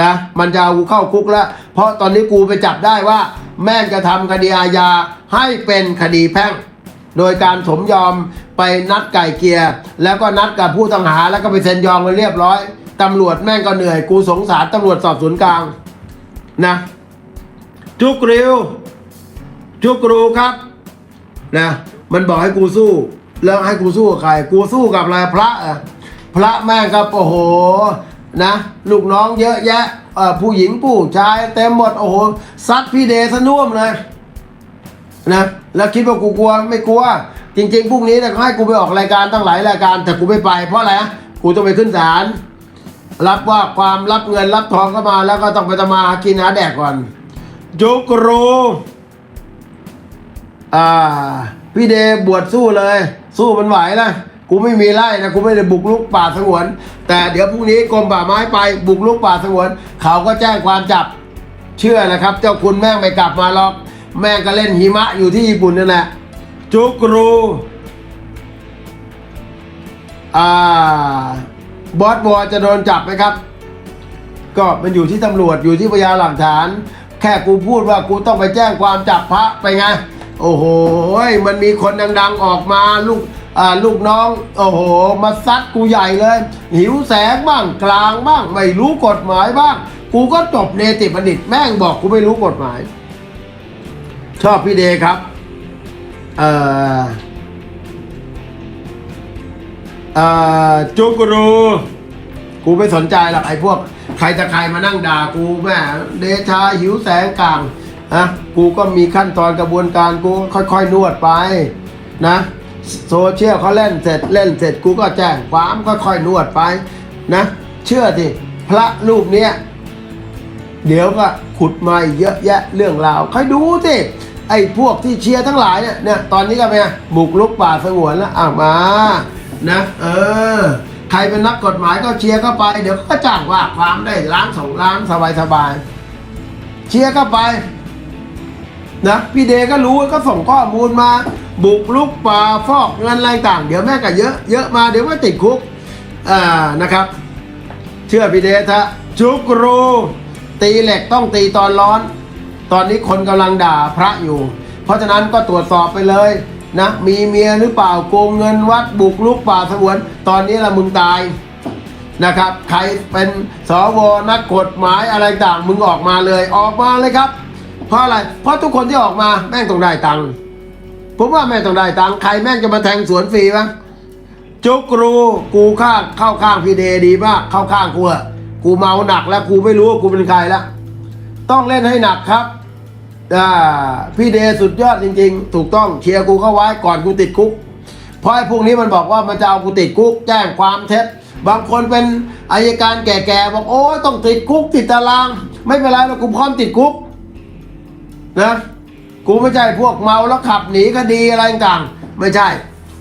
นะมันจะเอากูเข้าคุกแล้ว เพราะตอนนี้กูไปจับได้ว่า แม่งจะทำคดีอาญาให้เป็นคดีแพ่ง โดยการสมยอมไปนัดไก่เกลียร์แล้วก็นัดกับผู้ต้องหาแล้วก็ไปเซ็นยอมกันเรียบร้อยตำรวจแม่งก็เหนื่อย กูสงสารตำรวจสอบสวนกลางนะจุกริวจุกรูครับนะมันบอกให้กูสู้ แล้วให้กูสู้กับใคร กูสู้กับอะไรพระอะพระแม่งครับโอ้โห นะลูกน้องเยอะแยะผู้หญิงผู้ชายเต็มหมดโอ้โหซัดพี่เดชซะน่วมเลยนะแล้วคิดว่ากูกลัวไม่กลัว จริง ๆพรุ่งนี้เนี่ยเขาให้กูไปออกรายการตั้งหลายรายการ แต่กูไม่ไปเพราะอะไรอะกูต้องไปขึ้นศาลรับว่าความรับเงินรับทองเข้ามา แล้วก็ต้องไปทำมาหากินหาแดกก่อนจุกรูอ่าพี่เดบวชสู้เลย สู้มันไหวนะ กูไม่มีไล่นะกูไม่ได้บุกลุกป่าสงวน แต่เดี๋ยวพรุ่งนี้กรมป่าไม้ไปบุกลุกป่าสงวน เขาก็แจ้งความจับเชื่อนะครับ เจ้าคุณแม่งไม่กลับมาหรอก แม่งก็เล่นหิมะอยู่ที่ญี่ปุ่นนั่นแหละจุกรูอ่าบอสบอจะโดนจับไหมครับ ก็มันอยู่ที่ตำรวจอยู่ที่พยานหลักฐาน แค่กูพูดว่ากูต้องไปแจ้งความจับพระไปไงโอ้โหมันมีคนดัง ๆออกมาลูก ลูกน้อง โอ้โห มาซัดกูใหญ่เลย หิวแสงบ้างกลางบ้าง ไม่รู้กฎหมายบ้าง กูก็จบเนติบัณฑิตแม่งบอกกูไม่รู้กฎหมาย ชอบพี่เดครับเอ่อเอ่อจุกรูกูไม่สนใจหรอกไอ้พวก ใครจะใครมานั่งด่ากูแม่เดชาหิวแสงกลางนะกูก็มีขั้นตอนกระบวนการกูค่อยๆนวดไป นะ โซเชียลเขาเล่นเสร็จเล่นเสร็จกูก็แจ้งความค่อยๆนวดไปนะ เชื่อสิพระรูปเนี้ยเดี๋ยวก็ขุดมาอีกเยอะแยะเรื่องราวใครดูสิไอ้พวกที่เชียร์ทั้งหลายเนี่ยเนี่ยตอนนี้ก็เป็นไงบุกลุกป่าสงวนแล้วอะมานะเออ ใครเป็นนักกฎหมายก็เชียร์เข้าไป เดี๋ยวก็จ้างว่าความได้ล้านสองล้านสบายสบายๆเชียร์เข้าไปนะพี่เดก็รู้ก็ส่งข้อมูลมา บุกลุกป่าฟอกเงินอะไรต่าง เดี๋ยวแม่ก็เยอะเยอะมาเดี๋ยวก็ติดคุกอ่านะครับ เชื่อพี่เดชะจุกรูตีเหล็กต้องตีตอนร้อน ตอนนี้คนกำลังด่าพระอยู่ เพราะฉะนั้นก็ตรวจสอบไปเลยนะมีเมียหรือเปล่าโกงเงินวัดบุกลุกป่าสงวน ตอนนี้ละมึงตายนะครับ ใครเป็นสวนักกฎหมายอะไรต่างมึงออกมาเลยออกมาเลยครับ เพราะอะไร เพราะทุกคนที่ออกมาแม่งต้องได้ตังค์ ผมว่าแม่ต้องได้ตังค์ใครแม่งจะมาแทงสวนฟรีบ้างจุกรูกูข้างเข้าข้างพี่เดดีมากเข้าข้างกูอะกูเมาหนักแล้วกูไม่รู้ว่ากูเป็นใครแล้วต้องเล่นให้หนักครับอ่าพี่เดสุดยอดจริง ๆ ถูกต้องเชียร์กูเข้าไว้ก่อนกูติดคุก เพราะไอ้พวกนี้มันบอกว่ามันจะเอากูติดคุก แจ้งความเท็จบางคนเป็นอายการแก่ๆบอกโอ้ยต้องติดคุกติดตาราง ไม่เป็นไรหรอกกูพร้อมติดคุกนะ กูไม่ใช่พวกเมาแล้วขับหนีคดีอะไรต่างๆไม่ใช่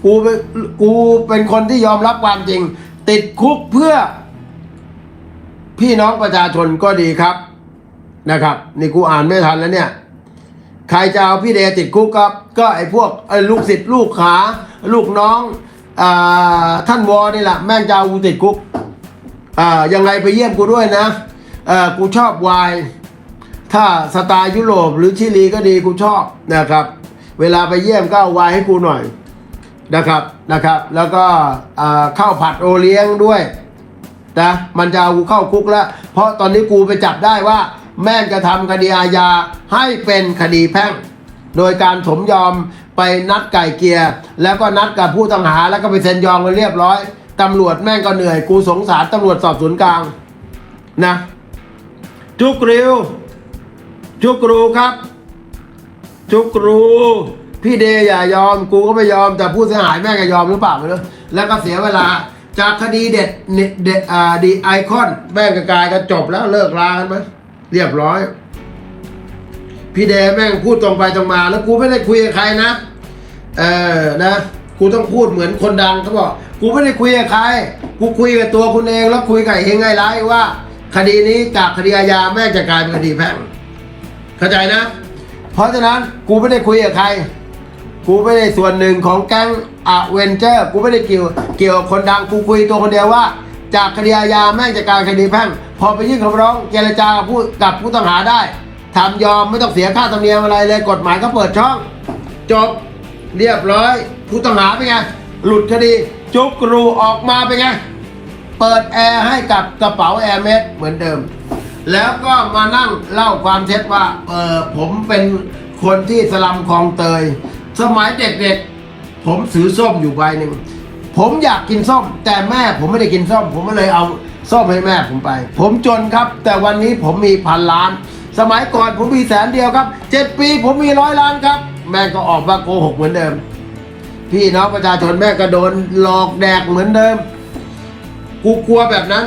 กูเป็นกูเป็นคนที่ยอมรับความจริง ติดคุกเพื่อ พี่น้องประชาชนก็ดีครับนะครับ นี่กูอ่านไม่ทันแล้วเนี่ย ใครจะเอาพี่เดชติดคุกครับ ก็ไอ้พวกไอ้ลูกศิษย์ลูกขา ลูกน้องอท่านวอนี่แหละแม่งจะเอากูติดคุกอ่ายังไงไปเยี่ยมกูด้วยนะออกูชอบไวน์ ถ้าสไตล์ยุโรปหรือชิลีก็ดีกูชอบนะครับ เวลาไปเยี่ยมก็เอาไวน์ให้กูหน่อยนะครับนะครับ แล้วก็ข้าวผัดโอเลี้ยงด้วยนะมันจะเอากูเข้าคุกแล้ว เพราะตอนนี้กูไปจับได้ว่า แม่งจะทำคดีอาญาให้เป็นคดีแพ่ง โดยการสมยอมไปนัดไก่เกียร์แล้วก็นัดกับผู้ต้องหาแล้วก็ไปเซ็นยอมกันเรียบร้อยตำรวจแม่งก็เหนื่อย กูสงสารตำรวจสอบสวนกลางนะจุกริว จุกรูครับ จุกรู พี่เดย์อย่ายอม กูก็ไม่ยอม แต่ผู้เสียหายแม่งก็ยอมหรือเปล่าไม่รู้แล้วก็เสียเวลา จากคดีเด็ดเด็ดอ่าดีไอคอนแม่งกกายกันจบแล้วเลิกลากันไหมเรียบร้อย พี่เดย์แม่งพูดตรงไปตรงมา แล้วกูไม่ได้คุยกับใครนะ เออนะกูต้องพูดเหมือนคนดังเขาบอกกูไม่ได้คุยกับใคร กูคุยกับตัวคุณเองแล้วคุยกับเฮงไงไลว่า คดีนี้จากคดีอาญาแม่งจะกลายเป็นคดีแพ่ง เข้าใจนะ เพราะฉะนั้นกูไม่ได้คุยกับใคร กูไม่ได้ส่วนหนึ่งของแก๊งอะเวนเจอร์ กูไม่ได้เกี่ยวเกี่ยวกับคนดังกูคุยตัวคนเดียวว่า จากคดีอาญาแม่งจะกายคดีแพ่งพอไปยื่นคำร้องเจรจากับผู้กับผู้ต้องหาได้ทำยอมไม่ต้องเสียค่าธรรมเนียมอะไรเลยกฎหมายก็เปิดช่อง จบเรียบร้อย ผู้ต้องหาเป็นไงหลุดคดี จุกรูออกมาเป็นไงเปิดแอร์ให้กับกระเป๋าแอร์เมสเหมือนเดิม แล้วก็มานั่งเล่าความเท็จว่าเออผมเป็นคนที่สลัมคลองเตย สมัยเด็กๆ ผมซื้อส้มอยู่ใบหนึ่งผมอยากกินส้ม แต่แม่ผมไม่ได้กินส้ม ผมก็เลยเอาส้มให้แม่ผมไป ผมจนครับ แต่วันนี้ผมมีพันล้าน สมัยก่อนผมมีแสนเดียวครับเจ็ดปีผมมีร้อยล้านครับ แม่ก็ออกมาโกหกเหมือนเดิม พี่น้องประชาชนแม่ก็โดนหลอกแดกเหมือนเดิม กูกลัวแบบนั้น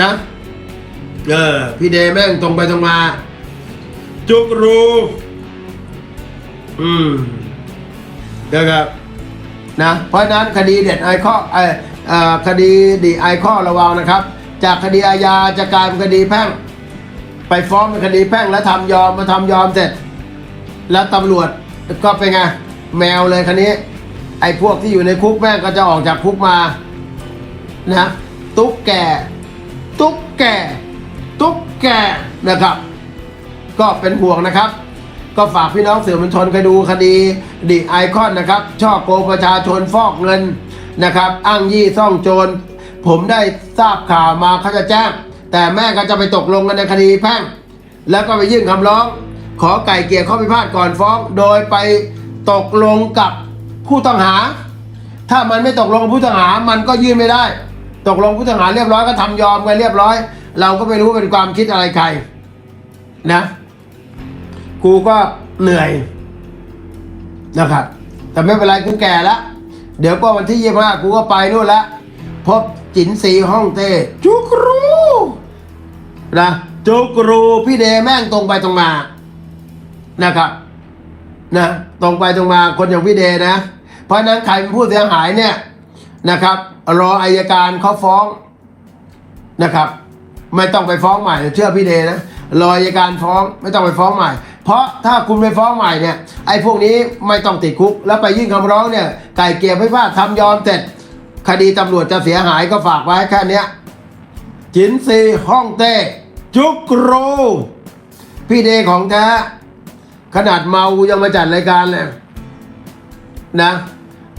นะ เออ พี่เดแม่งตรงไปตรงมา จุกรู อืมนะครับนะเพราะฉะนั้นคดีเด็ดไอข้อไอคดีดีไอข้อระวังนะครับ จากคดีอาญาจะกลายเป็นคดีแพ่ง ไปฟ้องเป็นคดีแพ่งแล้วทำยอมมาทำยอมเสร็จ แล้วตำรวจก็เป็นไงแมวเลยคันนี้ ไอพวกที่อยู่ในคุกแม่งก็จะออกจากคุกมานะตุ๊กแกตุ๊กแก ตุ๊กแกนะครับ ก็เป็นห่วงนะครับ ก็ฝากพี่น้องสื่อมวลชนไปดูคดีดีไอคอนนะครับช่อโกงประชาชนฟอกเงินนะครับ อ้างยี่ซ่องโจร ผมได้ทราบข่าวมาเขาจะแจ้ง แต่แม่ก็จะไปตกลงกันในคดีแพ่ง แล้วก็ไปยื่นคำร้อง ขอไก่เกลี่ยข้อพิพาทก่อนฟ้อง โดยไปตกลงกับผู้ต้องหา ถ้ามันไม่ตกลงกับผู้ต้องหา มันก็ยื่นไม่ได้ ตกลงผู้ต้องหาเรียบร้อยก็ทำยอมกันเรียบร้อย เราก็ไม่รู้เป็นความคิดอะไรใครนะกูก็เหนื่อยนะครับ แต่ไม่เป็นไรกูแก่แล้วเดี๋ยวก็วันที่ยี่ห้ากูก็ไปนู่นละพบจินสีห้องเต้จุกรูนะจุกรูพี่เดแม่งตรงไปตรงมานะครับนะตรงไปตรงมาคนอย่างพี่เดนะ เพราะนั้นใครเป็นผู้เสียหายเนี่ยนะครับ รออายการเขาฟ้องนะครับ ไม่ต้องไปฟ้องใหม่เชื่อพี่เดนะรออายการฟ้องไม่ต้องไปฟ้องใหม่ เพราะถ้าคุณไปฟ้องใหม่เนี่ยไอ้พวกนี้ไม่ต้องติดคุก แล้วไปยื่นคำร้องเนี่ยไก่เกลี่ยไม่พลาดทำยอมเสร็จ คดีตำรวจจะเสียหายก็ฝากไว้แค่เนี้ยจินซีห้องเต้จุกโรพี่เดของแท้ขนาดเมายังมาจัดรายการเลยนะ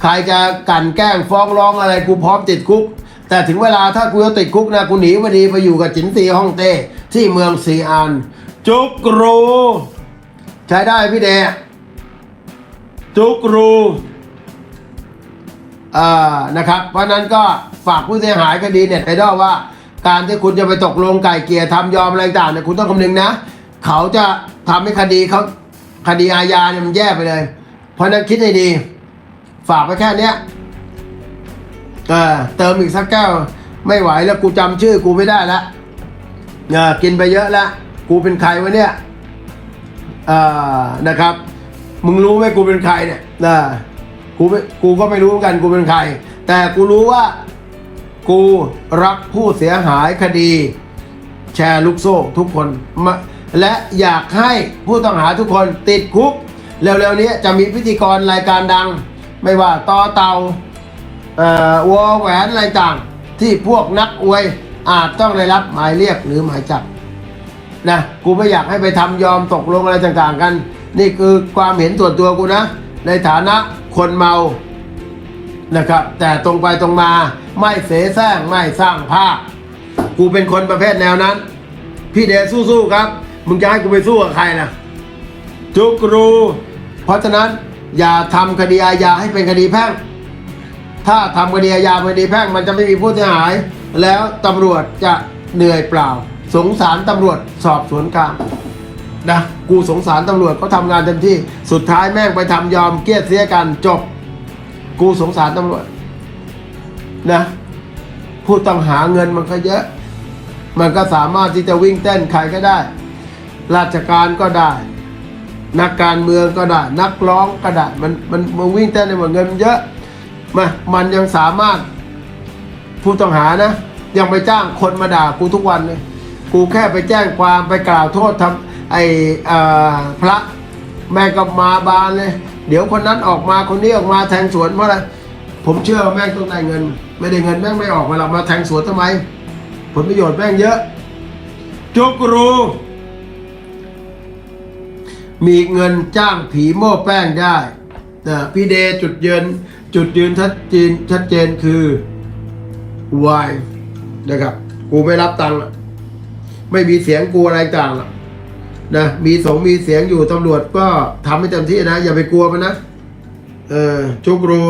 ใครจะกันแกล้งฟ้องร้องอะไรกูพร้อมติดคุก แต่ถึงเวลาถ้ากูจะติดคุกนะกูหนีมาดีไปอยู่กับจินซีฮ่องเต้ที่เมืองซีอานจุกรูใช้ได้พี่เดจุกรูอ่านะครับ เพราะฉะนั้นก็ฝากผู้เสียหายคดีเน็ตไอดอลว่า การที่คุณจะไปตกลงไก่เกลี่ยทำยอมอะไรต่างเนี่ยคุณต้องคำนึงนะ เขาจะทำให้คดีเขาคดีอาญาเนี่ยมันแย่ไปเลย เพราะฉะนั้นคิดให้ดี ฝากไว้แค่เนี้ยเออเติมอีกสักแก้ว ไม่ไหวแล้วกูจำชื่อกูไม่ได้ล้วเออกินไปเยอะแล้วกูเป็นใครวะเนี่ยเอ่านะครับ มึงรู้ไหมกูเป็นใครเนี่ยนะกูกูก็ไม่รู้เหมือนกันกูเป็นใคร แต่กูรู้ว่ากูรักผู้เสียหายคดี แชร์ลูกโซ่ทุกคนมาและอยากให้ผู้ต้องหาทุกคนติดคุก เร็วๆนี้จะมีพิธีกรรายการดัง ไม่ว่าต่อเตา เอ่อวแหวนอะไรต่าง ที่พวกนักอวยอาจต้องได้รับหมายเรียกหรือหมายจับนะกูไม่อยากให้ไปทำยอมตกลงอะไรต่างๆกัน นี่คือความเห็นส่วนตัวกูนะ ในฐานะคนเมานะครับ แต่ตรงไปตรงมาไม่เสแสร้งไม่สร้างภาพ กูเป็นคนประเภทแนวนั้น พี่เดชสู้ๆครับ มึงจะให้กูไปสู้กับใครนะจุกรู เพราะฉะนั้นอย่าทำคดีอาญาให้เป็นคดีแพ่ง ถ้าทำคดีอาญาคดีแพ่งมันจะไม่มีผู้เสียหาย แล้วตำรวจจะเหนื่อยเปล่า สงสารตำรวจสอบสวนกลางนะกูสงสารตำรวจเขาทำงานเต็มที่สุดท้ายแม่งไปทำยอมเกียดเสียกันจบ กูสงสารตำรวจนะผู้ต้องหาเงินมันก็เยอะ มันก็สามารถที่จะวิ่งเต้นใครก็ได้ ราชการก็ได้ นักการเมืองก็ได้ นักร้องก็ได้ มันมันมันวิ่งเต้นในหมดเงินมันเยอะ มามันยังสามารถผู้ต้องหานะ ยังไปจ้างคนมาด่ากูทุกวันเลย กูแค่ไปแจ้งความไปกล่าวโทษทำไอ้เอ่อพระแม่ก็มาบานเลย เดี๋ยวคนนั้นออกมาคนนี้ออกมาแทงสวนเพราะอะไรผมเชื่อแม่งต้องได้เงิน ไม่ได้เงินแม่งไม่ออกมาหรอกมาแทงสวนทำไม ผลประโยชน์แม่งเยอะโจกรูมีเงินจ้างผีโม้แป้งได้นะพี่เดจุดเยืน จุดยืนชัดเจนชัดเจนคือวายนะครับ กูไม่รับตังค์ไม่มีเสียงกูอะไรต่างนะมีสงมีเสียงอยู่ตำรวจก็ทำให้เต็มที่นะ อย่าไปกลัวมันนะเออจุกรู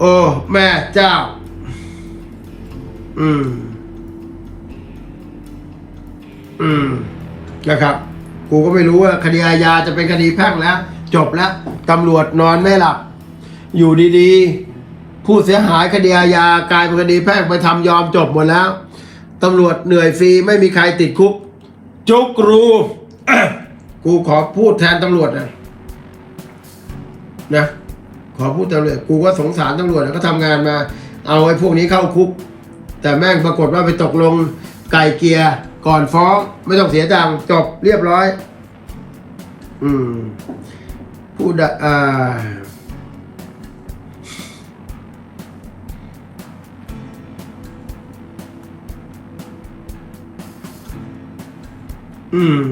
โอ้ แม่เจ้า อืม อืม นะครับ กูก็ไม่รู้ว่าคดีอาญาจะเป็นคดีแพ่งแล้ว จบแล้วตำรวจนอนไม่หลับ อยู่ดีๆ ผู้เสียหายคดีอาญากลายเป็นคดีแพ่งไปทำยอมจบหมดแล้วตำรวจเหนื่อยฟรีไม่มีใครติดคุก จุกรูกูขอพูดแทนตำรวจนะนะขอพูดตำรวจกูก็สงสารตำรวจนะก็ทำงานมา เอาไอ้พวกนี้เข้าคุก แต่แม่งปรากฏว่าไปตกลงไก่เกียร์ก่อนฟ้อง ไม่ต้องเสียตังค์จบเรียบร้อย อืม พูดอะอ่าอืม